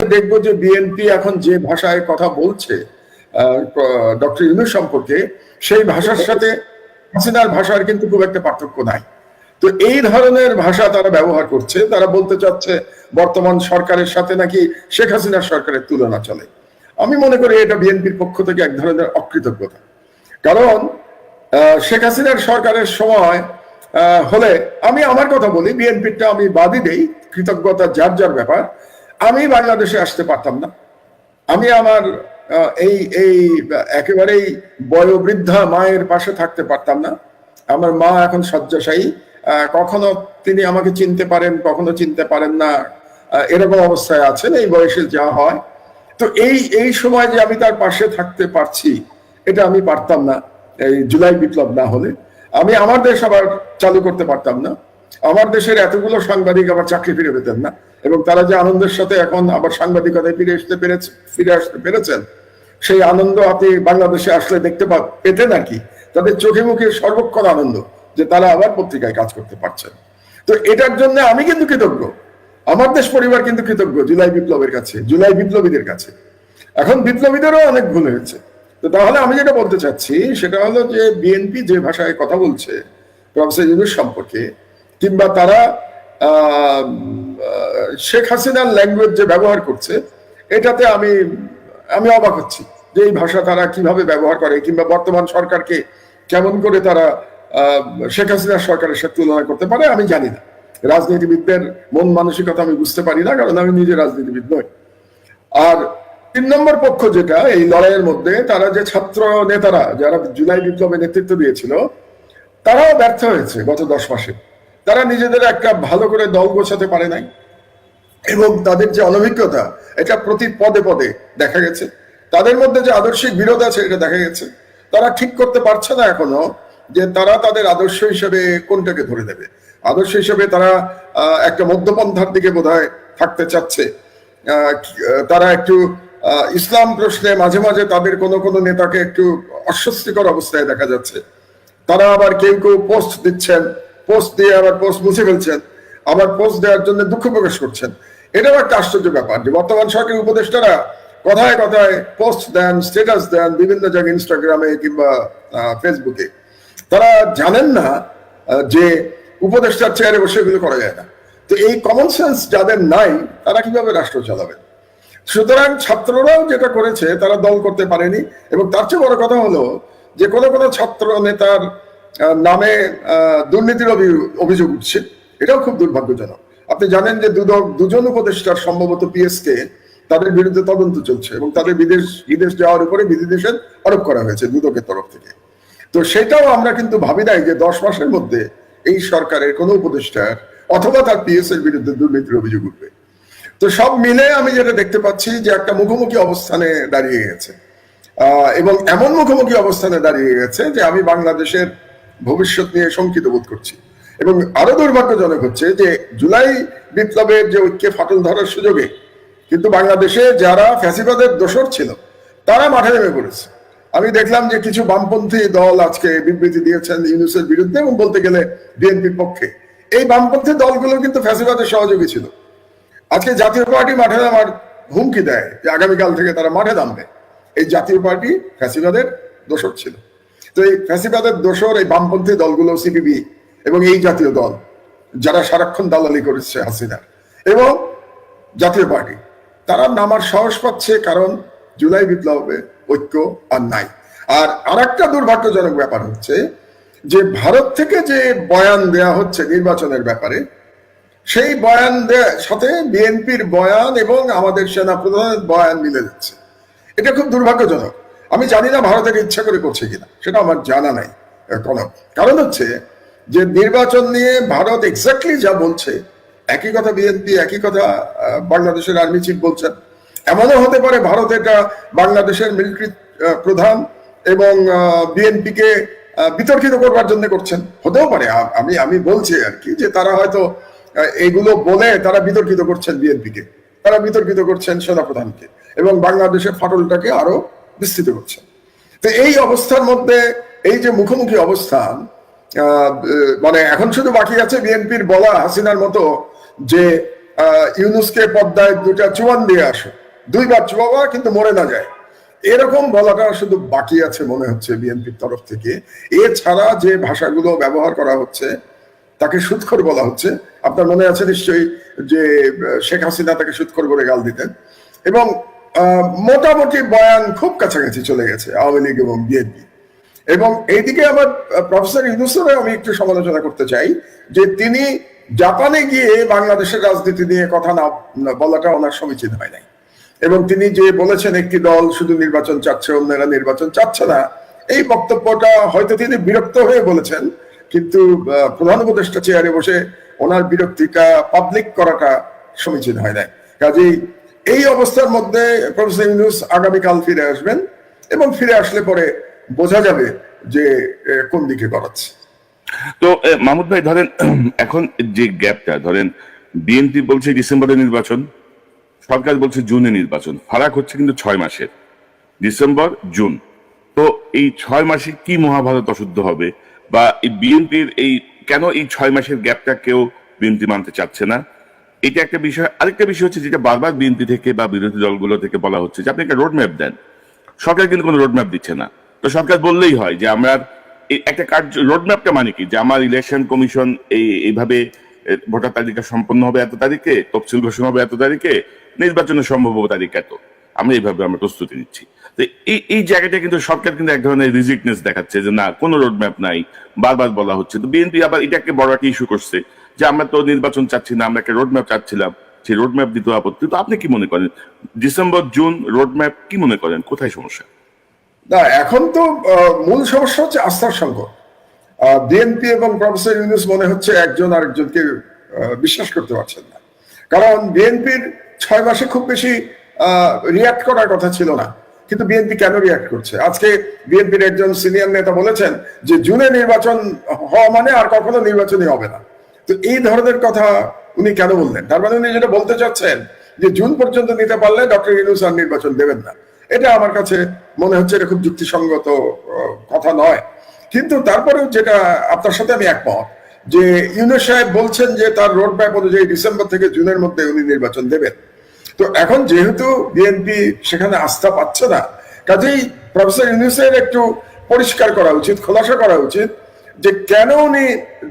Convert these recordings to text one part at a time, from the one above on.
দেখব যে বিএনপি এখন যে ভাষায় কথা বলছে ডক্টর ইউনুস সম্পর্কে, সেই ভাষার সাথে হাসিনার ভাষার কিন্তু খুব একটা পার্থক্য নাই। তো এই ধরনের ভাষা তারা ব্যবহার করছে, তারা বলতে চাচ্ছে বর্তমান সরকারের সাথে নাকি শেখ হাসিনার সরকারের তুলনা চলে। আমি মনে করি এটা বিএনপির পক্ষ থেকে এক ধরনের অকৃতজ্ঞতা। কারণ শেখ হাসিনার সরকারের সময় হলে আমি আমার কথা বলি, বিএনপিরটা আমি বাদই দেই, কৃতজ্ঞতা যার যার ব্যাপার আমি বাংলাদেশে আসতে পারতাম না। আমি আমার এই এই, একেবারেই বয়োবৃদ্ধা মায়ের পাশে থাকতে পারতাম না। আমার মা এখন শয্যাশায়ী কখনো তিনি আমাকে চিনতে পারেন, কখনো চিনতে পারেন না। এরকম অবস্থায় আছেন, এই বয়সে যা হয়। তো এই এই সময় যে আমি তার পাশে থাকতে পারছি, এটা আমি পারতাম না, এই জুলাই বিপ্লব না হলে। আমি আমার দেশ আবার চালু করতে পারতাম না। আমার দেশের এতগুলো সাংবাদিক আবার চাকরি ফিরে পেতেন না। এবং তারা যে আনন্দের সাথে এখন আবার সাংবাদিকতায় ফিরে আসতে পেরেছে, ফিরে আসতে পেরেছেন, সেই আনন্দ আপনি বাংলাদেশে আসলে দেখতে পা- পেতেন আর কি তাদের চোখে মুখে সর্বক্ষণ আনন্দ যে তারা আবার পত্রিকায় কাজ করতে পারছেন। তো এটার জন্য আমি কিন্তু কৃতজ্ঞ। আমার দেশ পরিবার কিন্তু কৃতজ্ঞ জুলাই বিপ্লবের কাছে, জুলাই বিপ্লবীদের কাছে। এখন বিপ্লবীদেরও অনেক ভুল হয়েছে। তো তাহলে আমি যেটা বলতে চাচ্ছি, সেটা হলো যে বিএনপি যে ভাষায় কথা বলছে, প্রফেসর সম্পর্কে, কিংবা তারা শেখ হাসিনার ল্যাঙ্গুয়েজ যে ব্যবহার করছে, এটাতে আমি আমি অবাক হচ্ছি যে এই ভাষা তারা কীভাবে ব্যবহার করে, কিংবা বর্তমান সরকারকে কেমন করে তারা শেখ হাসিনার সরকারের সাথে তুলনা করতে পারে, আমি জানি না। রাজনীতিবিদদের মন মানসিকতা আমি বুঝতে পারি না, কারণ আমি নিজে রাজনীতিবিদ নই। আর তিন নম্বর পক্ষ যেটা, এই লড়াইয়ের মধ্যে তারা যে ছাত্র নেতারা, যারা জুলাই বিপ্লবে নেতৃত্ব দিয়েছিল, তারাও ব্যর্থ হয়েছে গত দশ মাসে। তারা নিজেদের একটা ভালো করে দল গোছাতে পারে নাই, এবং তাদের যে অনভিজ্ঞতা, এটা প্রতি পদে পদে দেখা গেছে। তাদের মধ্যে যে আদর্শিক বিরোধ আছে, এটা দেখা গেছে। তারা ঠিক করতে পারছে না এখনও যে তারা তাদের আদর্শ হিসেবে কোনটাকে ধরে নেবে। আদর্শ হিসেবে তারা একটা মধ্যপন্থার দিকে বোধহয় থাকতে চাচ্ছে। তারা একটু ইসলাম প্রশ্নে মাঝে মাঝে তাদের কোনো কোনো নেতাকে একটু অস্বস্তিকর অবস্থায় দেখা যাচ্ছে। তারা আবার কেউ কেউ পোস্ট দিচ্ছেন পোস্ট দিয়ে আবার পোস্ট মুছে ফেলছেন, আবার পোস্ট দেওয়ার জন্য দুঃখ প্রকাশ করছেন। এটাও একটা আশ্চর্য ব্যাপার যে বর্তমান সরকারি উপদেষ্টারা কথায় কথায় পোস্ট দেন স্টেটাস দেন বিভিন্ন জায়গায় ইনস্টাগ্রামে কিংবা ফেসবুকে তারা জানেন না যে উপদেষ্টার চেয়ারে বসে এগুলো করা যায় না। তো এই কমন সেন্স যাদের নাই, তারা কীভাবে রাষ্ট্র চালাবেন? সুতরাং ছাত্ররাও যেটা করেছে, তারা দল করতে পারেনি, এবং তার চেয়ে বড় কথা হলো যে কোন কোন ছাত্র নেতার নামে দুর্নীতির অভিযোগ উঠছে। এটাও খুব দুর্ভাগ্যজনক। আপনি জানেন যে দুদক দুজন উপদেষ্টার সম্ভবত পিএসকে তাদের বিরুদ্ধে তদন্ত চলছে এবং তাদের বিদেশ বিদেশ যাওয়ার উপরে বিধিনিষেধ আরোপ করা হয়েছে দুদকের তরফ থেকে। তো সেটাও আমরা কিন্তু ভাবি নাই যে দশ মাসের মধ্যে এই সরকারের কোনো উপদেষ্টার অথবা তার পিএস এর বিরুদ্ধে দুর্নীতির অভিযোগ উঠবে। তো সব মিলে আমি যেটা দেখতে পাচ্ছি যে একটা মুখোমুখি অবস্থানে দাঁড়িয়ে গেছে। এবং এমন মুখোমুখি অবস্থানে দাঁড়িয়ে গেছে যে আমি বাংলাদেশের ভবিষ্যৎ নিয়ে শঙ্কিত বোধ করছি। এবং আরও দুর্ভাগ্যজনক হচ্ছে যে জুলাই বিপ্লবের যে ঐক্যে ফাটল ধরার সুযোগে কিন্তু বাংলাদেশে যারা ফ্যাসিবাদের দোষর ছিল, তারা মাঠে নেমে পড়েছে। আমি দেখলাম যে কিছু বামপন্থী দল আজকে বিবৃতি দিয়েছেন ইউনুসের বিরুদ্ধে এবং বলতে গেলে বিএনপির পক্ষে। এই বামপন্থী দলগুলো কিন্তু ফ্যাসিবাদের সহযোগী ছিল। আজকে জাতীয় পার্টি মাঠে নামার হুমকি দেয় যে আগামীকাল থেকে তারা মাঠে নামবে। এই জাতীয় পার্টি ফ্যাসিবাদের দোষর ছিল। তো এই ফ্যাসিবাদের দোষর এই বামপন্থী দলগুলো সিপিবি এবং এই জাতীয় দল, যারা সারাক্ষণ দালালি করেছে হাসিনার এবং জাতীয় পার্টি, তারা নামার সাহস পাচ্ছে কারণ জুলাই বিপ্লবে ঐক্য আর নাই। আর আরেকটা দুর্ভাগ্যজনক ব্যাপার হচ্ছে যে ভারত থেকে যে বয়ান দেয়া হচ্ছে নির্বাচনের ব্যাপারে, সেই বয়ান সাথে বিএনপির বয়ান এবং আমাদের সেনা প্রধানের বয়ান মিলে যাচ্ছে। এটা খুব দুর্ভাগ্যজনক। আমি জানি না ভারতের ইচ্ছা করে করছে কিনা সেটা আমার জানা নাই আহ, কারণ হচ্ছে যে নির্বাচন নিয়ে ভারত এক্স্যাক্টলি যা বলছে একই কথা বিএনপি একই কথা বাংলাদেশের আর্মি চিফ বলছেন। এমনও হতে পারে ভারত এটা বাংলাদেশের মিলিটারি প্রধান এবং বিএনপি কে বিতর্কিত করবার জন্য করছেন। হতেও পারে আমি আমি বলছি আর কি যে তারা হয়তো এগুলো বলে তারা বিতর্কিত করছেন বিএনপি কে। তারা বিতর্কিত করছেন সেনাপ্রধানকে এবং বাংলাদেশের ফাটলটাকে আরও বিস্তৃত করছেন তো এই অবস্থার মধ্যে, এই যে মুখোমুখি অবস্থান মানে এখন শুধু বাকি আছে বিএনপির বলা হাসিনার মতো যে ইউনুসকে পদ্মায় দুটা চুয়ান দিয়ে আসো দুইবার চুয়াবা, কিন্তু মরে না যায়। এরকম বলাটা শুধু বাকি আছে মনে হচ্ছে বিএনপির তরফ থেকে। এছাড়া যে ভাষাগুলো ব্যবহার করা হচ্ছে, তাকে সুৎখর বলা হচ্ছে। আপনার মনে আছে নিশ্চয়ই যে শেখ হাসিনা তাকে সুৎখর করে গাল দিতেন। এবং মোটামুটি বয়ান খুব কাছাকাছি চলে গেছে, আওয়ামী লীগ এবং বিএনপি। এবং এইদিকে আবার প্রফেসর ইউনুসের আমি একটু সমালোচনা করতে চাই, যে তিনি জাপানে গিয়ে বাংলাদেশের রাজনীতি নিয়ে কথা না বলাটা ওনার সমীচীন হয় নাই। এবং তিনি যে বলেছেন একটি দল শুধু নির্বাচন চাচ্ছে, অন্যরা নির্বাচন চাচ্ছে না, এই বক্তব্যটা হয়তো তিনি বিরক্ত হয়ে বলেছেন, কিন্তু প্রধান উপদেষ্টা চেয়ারে বসে ওনার বিরক্তিটা পাবলিক করাটা সমীচীন হয় নাই। কাজেই এই অবস্থার মধ্যে প্রফেসর ইউনুস আগামীকাল ফিরে আসবেন এবং ফিরে আসলে পরে বোঝা যাবে যে কোন দিকে গড়াচ্ছে। তো মাহমুদ ভাই, ধরেন, এখন যে গ্যাপটা, ধরেন, বিএনপি বলছে ডিসেম্বরে নির্বাচন, সরকার বলছে জুনে নির্বাচন, ফারাক হচ্ছে কিন্তু ছয় মাসের, ডিসেম্বর, জুন। তো এই ছয় মাসে কি মহাভারত অশুদ্ধ হবে? বা এই বিএনপির এই, কেন এই ছয় মাসের গ্যাপটা কেউ বিএনপি মানতে চাচ্ছে না? এটা একটা বিষয়, আরেকটা বিষয় হচ্ছে যেটা বারবার বিএনপি থেকে বা বিরোধী দলগুলো থেকে বলা হচ্ছে যে আপনি একটা রোড ম্যাপ দেন। সরকার কিন্তু কোনো রোড ম্যাপ দিচ্ছে না। তো সরকার বললেই হয় যে আমরা একটা কার্য রোড ম্যাপটা মানে কি? যে আমার ইলেকশন কমিশন এই, এইভাবে ভোটার তালিকা সম্পন্ন হবে এত তারিখে, তফসিল ঘোষণা হবে এত তারিখে, নির্বাচনের সম্ভব তারিখ এত। আমরা এইভাবে আমরা প্রস্তুতি নিচ্ছি। তো এই এই জায়গাটা কিন্তু সরকার কিন্তু এক ধরনের রিজিকনেস দেখাচ্ছে যে না, কোনো রোড ম্যাপ নাই, বারবার বলা হচ্ছে। তো বিএনপি আবার এটাকে বড় একটা ইস্যু করছে। যে আমরা তো নির্বাচন চাচ্ছি না, আমরা একটা রোড ম্যাপ চাচ্ছিলাম, সেই রোড ম্যাপ দিতে আপত্তি তো আপনি কি মনে করেন? ডিসেম্বর জুন রোড ম্যাপ কি মনে করেন? কোথায় সমস্যা? না, এখন তো মূল সমস্যা হচ্ছে আস্থার সংকট। বিএনপি এবং প্রফেসর ইউনুস মনে হচ্ছে একজন আরেকজনকে বিশ্বাস করতে পারছেন না। কারণ বিএনপির ছয় মাসে খুব বেশি রিয়াক্ট করার কথা ছিল না। কিন্তু বিএনপি কেন রিয়াক্ট করছে? আজকে বিএনপির একজন সিনিয়র নেতা বলেছেন যে, জুনে নির্বাচন হওয়া মানে আর কখনো নির্বাচনই হবে না। তো এই ধরনের কথা উনি কেন বললেন? তার মানে উনি যেটা বলতে চাচ্ছেন যে জুন পর্যন্ত নিতে পারলে ডক্টর ইউনুস নির্বাচন দেবেন না। এটা আমার কাছে মনে হচ্ছে এটা খুব যুক্তিসঙ্গত কথা নয়। কিন্তু তারপরেও যেটা আপনার সাথে আমি একমত, যে ইউনুস সাহেব বলছেন যে তার রোড ম্যাপ অনুযায়ী ডিসেম্বর থেকে জুনের মধ্যে উনি নির্বাচন দেবেন। তো এখন যেহেতু বিএনপি সেখানে আস্থা পাচ্ছে না, কাজেই প্রফেসর ইউনুসের একটু পরিষ্কার করা উচিত, খোলাসা করা উচিত যে কেন উনি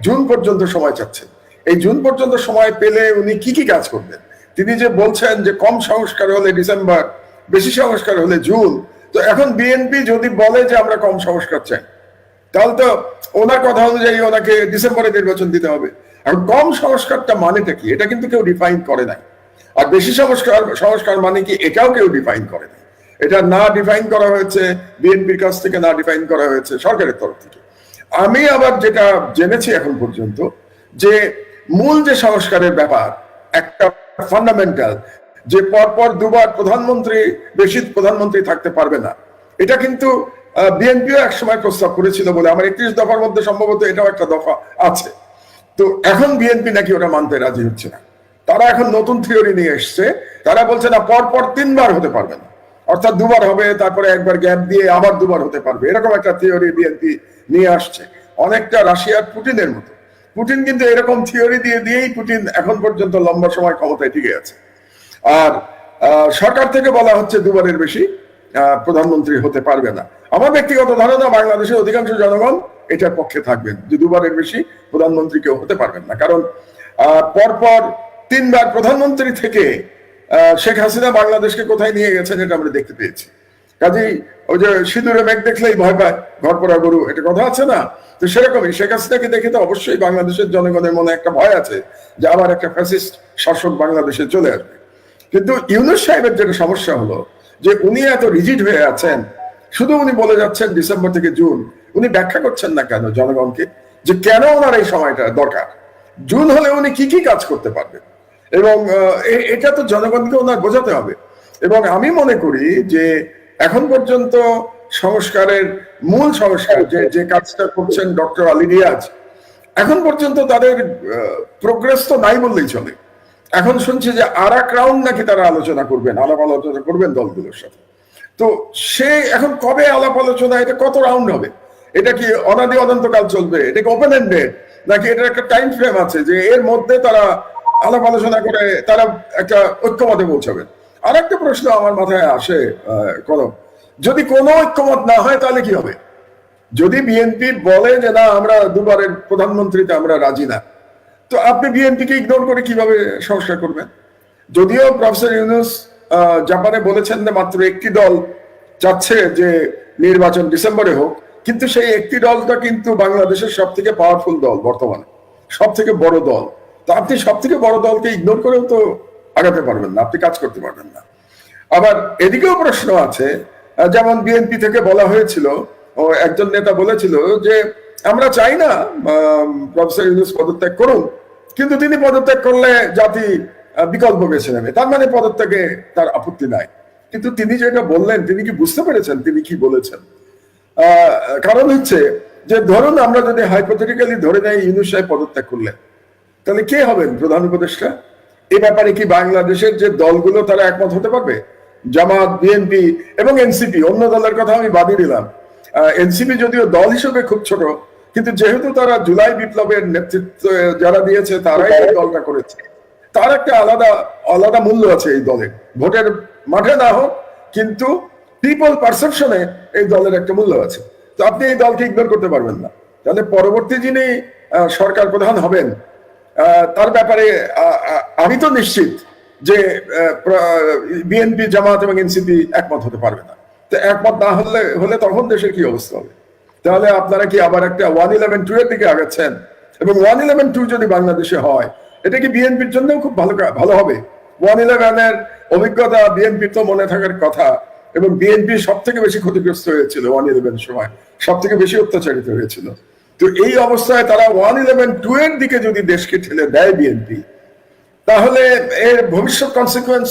জুন পর্যন্ত সময় চাচ্ছেন? এই জুন পর্যন্ত সময় পেলে উনি কি কি কাজ করবেন? তিনি যে বলছেন যে কম সংস্কার হলে ডিসেম্বর, বেশি সংস্কার হলে জুন, তো এখন বিএনপি যদি বলে যে আমরা কম সংস্কার চাই, তাহলে তো ওনার কথা অনুযায়ী ওনাকে ডিসেম্বরে নির্বাচন দিতে হবে। আর কম সংস্কারটা মানেটা কি? এটা কিন্তু কেউ ডিফাইন করে নাই। আর বেশি সংস্কার সংস্কার মানে কি? এটাও কেউ ডিফাইন করে নাই। এটা না ডিফাইন করা হয়েছে, বিএনপির কাছ থেকে না ডিফাইন করা হয়েছে সরকারের তরফ থেকে। আমি আবার যেটা জেনেছি এখন পর্যন্ত, যে মূল যে সংস্কারের ব্যাপার, একটা ফান্ডামেন্টাল যে পরপর দুবার প্রধানমন্ত্রী, বেশি প্রধানমন্ত্রী থাকতে পারবে না। এটা কিন্তু বিএনপিও এক সময় প্রস্তাব করেছিল বলে, আমার একত্রিশ দফার মধ্যে সম্ভবত এটাও একটা দফা আছে। তো এখন বিএনপি নাকি ওটা মানতে রাজি হচ্ছে না। তারা এখন নতুন থিওরি নিয়ে এসছে, তারা বলছে না পর পর তিনবার হতে পারবে না। অর্থাৎ দুবার হবে, তারপরে একবার গ্যাপ দিয়ে আবার দুবার হতে পারবে। এরকম একটা থিওরি বিএনপি নিয়ে আসছে। অনেকটা রাশিয়ার পুটিনের মতো। পুটিন কিন্তু এরকম থিওরি দিয়ে দিয়েই পুটিন এখন পর্যন্ত লম্বা সময় ক্ষমতায় টিকে আছে। আর সরকার থেকে বলা হচ্ছে দুবারের বেশি প্রধানমন্ত্রী হতে পারবে না। আমার ব্যক্তিগত ধারণা, বাংলাদেশের অধিকাংশ জনগণ এটার পক্ষে থাকবেন। যে দুবারের বেশি প্রধানমন্ত্রী কেউ হতে পারবেন না। কারণ পরপর তিনবার প্রধানমন্ত্রী থেকে শেখ হাসিনা বাংলাদেশকে কোথায় নিয়ে গেছেন এটা আমরা দেখতে পেয়েছি। কাজেই ওই যে সিঁদুরে মেঘ দেখলেই ভয় পায়, ঘর পড়া গরু, এটা কথা আছে না? তো সেরকমই শেখ হাসিনাকে দেখে তো অবশ্যই বাংলাদেশের জনগণের মনে একটা ভয় আছে যে আবার একটা ফ্যাসিস্ট শাসক বাংলাদেশে চলে আসবে। কিন্তু ইউনুস সাহেবের যেটা সমস্যা হলো, যে উনি এত রিজিড হয়ে আছেন, শুধু উনি বলে যাচ্ছেন ডিসেম্বর থেকে জুন, উনি ব্যাখ্যা করছেন না কেন জনগণকে? যে কেন ওনার এই সময়টা দরকার? জুন হলে উনি কি কি কাজ করতে পারবেন? এবং এটা তো জনগণকে ওনার বোঝাতে হবে। এবং আমি মনে করি যে এখন পর্যন্ত সংস্কারের মূল সংস্কার যে যে কাজটা করছেন ডক্টর আলী রিয়াজ, এখন পর্যন্ত তাদের প্রোগ্রেস তো নাই বললেই চলে। এখন শুনছি যে আর এক রাউন্ড নাকি তারা আলোচনা করবেন, আলাপ আলোচনা করবেন দলগুলোর সাথে। তো সে এখন কবে আলাপ আলোচনা, এটা কত রাউন্ড হবে? এটা কি অনাদি অনন্তকাল চলবে? এটা কি ওপেন এন্ডেড নাকি এটার একটা টাইম ফ্রেম আছে যে এর মধ্যে তারা আলাপ আলোচনা করে তারা একটা ঐক্যমতে পৌঁছাবেন আর একটা প্রশ্ন আমার মাথায় আসে কলম। যদি কোনো ঐক্যমত না হয়, তাহলে কি হবে? যদি বিএনপি বলে যে, না, আমরা দুবারের প্রধানমন্ত্রীতে আমরা রাজি না, তো আপনি বিএনপিকে ইগনোর করে কীভাবে সংস্কার করবেন? যদিও প্রফেসর ইউনুস জাপানে বলেছেন যে, মাত্র একটি দল চাচ্ছে যে নির্বাচন ডিসেম্বরে হোক। কিন্তু সেই একটি দলটা কিন্তু বাংলাদেশের সব থেকে পাওয়ারফুল দল বর্তমানে। সব থেকে বড় দল। তো আপনি সব থেকে বড় দলকে ইগনোর করেও তো আগাতে পারবেন না, আপনি কাজ করতে পারবেন না। আবার এদিকেও প্রশ্ন আছে যেমন বিএনপি থেকে বলা হয়েছিল একজন নেতা বলেছিল যে, আমরা চাই না প্রফেসর ইউনুস পদত্যাগ করুন। কিন্তু তিনি পদত্যাগ করলে জাতি বিকল্প বেছে নেবে। তার মানে পদত্যাগে তার আপত্তি নাই। কিন্তু তিনি যেটা বললেন, তিনি কি বুঝতে পেরেছেন? তিনি কি বলেছেন? কারণ হচ্ছে যে, ধরুন আমরা যদি হাইপোথেটিক্যালি ধরে নেই ইউনুস সাহেব পদত্যাগ করলেন তাহলে কে হবেন প্রধান উপদেষ্টা? এ ব্যাপারে কি বাংলাদেশের যে দলগুলো, তারা একমত হতে পারবে? জামাত, বিএনপি এবং এনসিপি, অন্য দলের কথা আমি বাদই দিলাম। এনসিপি যদিও দল হিসেবে খুব ছোট, কিন্তু যেহেতু তারা জুলাই বিপ্লবের নেতৃত্ব যারা দিয়েছে, তারাই এই দলটা করেছে। তার একটা আলাদা আলাদা মূল্য আছে এই দলের। ভোটের মাঠে না হোক, কিন্তু পিপল পারসেপশনে এই দলের একটা মূল্য আছে। তো আপনি এই দলকে ইগনোর করতে পারবেন না। তাহলে পরবর্তী যিনি সরকার প্রধান হবেন তার ব্যাপারে আমি তো নিশ্চিত যে বিএনপি, জামাত এবং এনসিপি একমত হতে পারবে না। তো একমত না হলে হলে তখন দেশের কি অবস্থা হবে? তাহলে আপনারা কি আবার একটা ওয়ান ইলেভেন টু এর দিকে আগাচ্ছেন? এবং ওয়ান ইলেভেন টু যদি বাংলাদেশে হয়, এটা কি বিএনপির জন্য খুব ভালো ভালো হবে? ওয়ান ইলেভেনের অভিজ্ঞতা বিএনপির তো মনে থাকার কথা, এবং বিএনপি সব থেকে বেশি ক্ষতিগ্রস্ত হয়েছিল ওয়ান ইলেভেন সময় সব থেকে বেশি অত্যাচারিত হয়েছিল। তো এই অবস্থায় তারা ওয়ান ইলেভেন টু এর দিকে যদি দেশকে ঠেলে দেয় বিএনপি, তাহলে এর ভবিষ্যৎ কনসিকুয়েন্স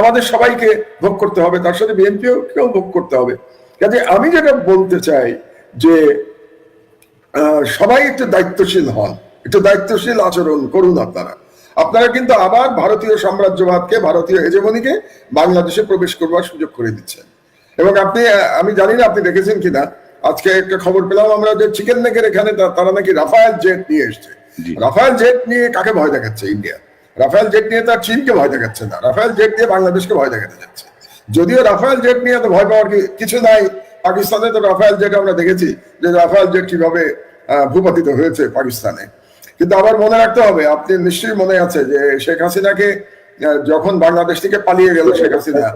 আমাদের সবাইকে ভোগ করতে হবে, তার সাথে বিএনপিও কেউ ভোগ করতে হবে। কাজে আমি যেটা বলতে চাই যে সবাই একটু দায়িত্বশীল হন, একটু দায়িত্বশীল আচরণ করুন আপনারা। আপনারা কিন্তু আবার ভারতীয় সাম্রাজ্যবাদকে, ভারতীয় হেজেমনিকে বাংলাদেশে প্রবেশ করবার সুযোগ করে দিচ্ছেন। এবং আপনি আমি জানি না আপনি দেখেছেন কিনা আজকে একটা খবর পেলাম আমরা যে চিকেন নেকের এখানে তারা নাকি রাফায়েল জেট নিয়ে এসছে। রাফায়েল জেট নিয়ে কাকে ভয় দেখাচ্ছে ইন্ডিয়া রাফায়েল জেট নিয়ে তার চীনকে ভয় দেখাচ্ছে না। রাফায়েল জেট দিয়ে বাংলাদেশকে ভয় দেখাতে যাচ্ছে। যদিও রাফায়েল জেট নিয়ে তো ভয় পাওয়ার কিছু নাই পাকিস্তানে তো রাফায়েল জেট আমরা দেখেছি যে রাফায়েল জেট কীভাবে ভূপাতিত হয়েছে পাকিস্তানে। কিন্তু আবার মনে রাখতে হবে আপনি নিশ্চয়ই মনে আছে যে শেখ হাসিনাকে যখন বাংলাদেশ থেকে পালিয়ে গেল শেখ হাসিনা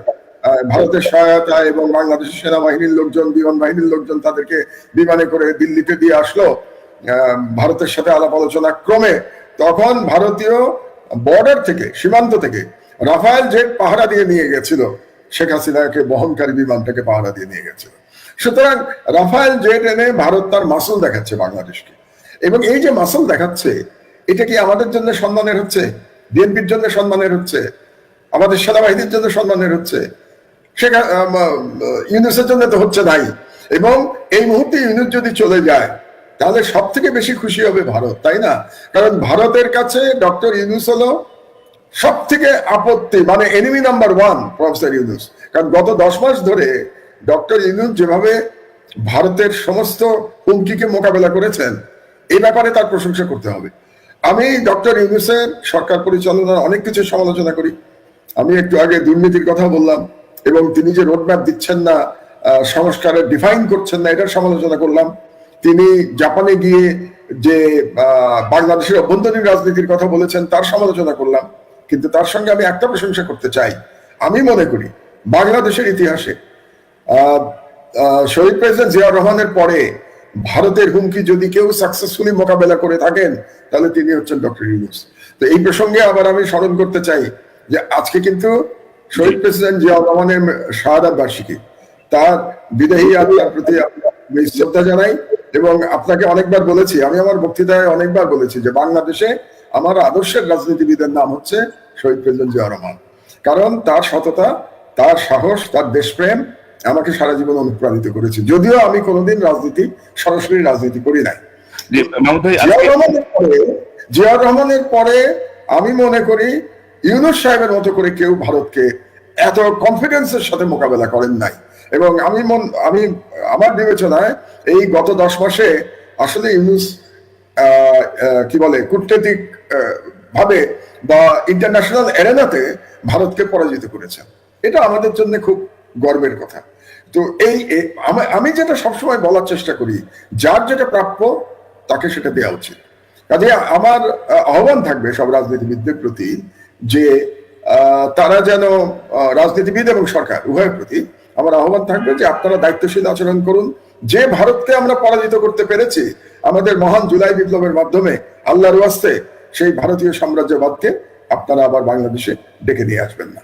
ভারতের সহায়তা এবং বাংলাদেশের সেনাবাহিনীর লোকজন, বিমান বাহিনীর লোকজন তাদেরকে বিমানে করে দিল্লিতে দিয়ে আসলো। ভারতের সাথে আলাপ আলোচনা ক্রমে তখন ভারতীয় বর্ডার থেকে, সীমান্ত থেকে রাফায়েল জেট পাহারা দিয়ে নিয়ে গেছিল। শেখ হাসিনাকে বহনকারী বিমানটাকে পাহারা দিয়ে নিয়ে গেছিল। সুতরাং রাফায়েল জেট এনে ভারত তার মাসুল দেখাচ্ছে বাংলাদেশকে। এবং এই যে মাসুল দেখাচ্ছে, এটা কি আমাদের জন্য সম্মানের হচ্ছে? বিএনপির জন্য সম্মানের হচ্ছে? আমাদের সেনাবাহিনীর জন্য সম্মানের হচ্ছে? আম, ইউনুসের জন্য তো হচ্ছে নাই এবং এই মুহূর্তে ইউনুস যদি চলে যায় তাহলে সব থেকে বেশি খুশি হবে ভারত তাই না? কারণ ভারতের কাছে ডক্টর ইউনুস হলো সব থেকে আপত্তি মানে enemy number one professor Yunus. কারণ গত দশ মাস ধরে ডক্টর ইউনুস যেভাবে ভারতের সমস্ত হুমকিকে মোকাবেলা করেছেন এই ব্যাপারে তার প্রশংসা করতে হবে। আমি ডক্টর ইউনুসের সরকার পরিচালনার অনেক কিছু সমালোচনা করি। আমি একটু আগে দুর্নীতির কথা বললাম। এবং তিনি যে রোডম্যাপ দিচ্ছেন না সংস্কারের ডিফাইন করছেন না, এটার সমালোচনা করলাম। তিনি জাপানে গিয়ে যে বাংলাদেশের অভ্যন্তরীণ রাজনীতির কথা বলেছেন, তার সমালোচনা করলাম। কিন্তু তার সঙ্গে আমি একটা প্রশংসা করতে চাই। আমি মনে করি, বাংলাদেশের ইতিহাসে শহীদ প্রেসিডেন্ট জিয়াউর রহমানের পরে ভারতের হুমকি যদি কেউ সাকসেসফুলি মোকাবেলা করে থাকেন, তাহলে তিনি হচ্ছেন ডক্টর ইউনুস। তো এই প্রসঙ্গে আবার আমি স্মরণ করতে চাই যে, আজকে কিন্তু শহীদ প্রেসিডেন্ট জিয়াউর রহমানের শাহাদাত বার্ষিকী। তার বিদেহী আত্মার প্রতি আমি শ্রদ্ধা জানাই এবং আপনাকে অনেকবার বলেছি আমি আমার বক্তৃতায় অনেকবার বলেছি যে বাংলাদেশে আমার আদর্শের রাজনীতিবিদের নাম হচ্ছে শহীদ প্রেসিডেন্ট জিয়াউর রহমান। কারণ তার সততা তার সাহস তার দেশপ্রেম আমাকে সারা জীবন অনুপ্রাণিত করেছে। যদিও আমি কোনোদিন রাজনীতি সরাসরি রাজনীতি করি নাই। জিয়াউর রহমানের পরে জিয়াউর রহমানের পরে আমি মনে করি ইউনুস সাহেবের মতো করে কেউ ভারতকে এত কনফিডেন্সের সাথে মোকাবেলা করেন নাই। এবং আমি মন আমি আমার বিবেচনায় এই গত দশ মাসে আসলে ইউনুস কি বলে কূটনৈতিক ভাবে বা ইন্টারন্যাশনাল এরেনাতে ভারতকে পরাজিত করেছেন। এটা আমাদের জন্য খুব গর্বের কথা। তো এই আমি- যেটা সবসময় বলার চেষ্টা করি যার যেটা প্রাপ্য তাকে সেটা দেওয়া উচিত। কাজে আমার আহ, আহ্বান থাকবে সব রাজনীতিবিদদের প্রতি যে তারা যেন রাজনীতিবিদ এবং সরকার, উভয়ের প্রতি আমার আহ্বান থাকবে যে আপনারা দায়িত্বশীল আচরণ করুন। যে ভারতকে আমরা পরাজিত করতে পেরেছি, আমাদের মহান জুলাই বিপ্লবের মাধ্যমে, আল্লাহর ওয়াস্তে সেই ভারতীয় সাম্রাজ্যবাদকে আপনারা আবার বাংলাদেশে ডেকে নিয়ে আসবেন না।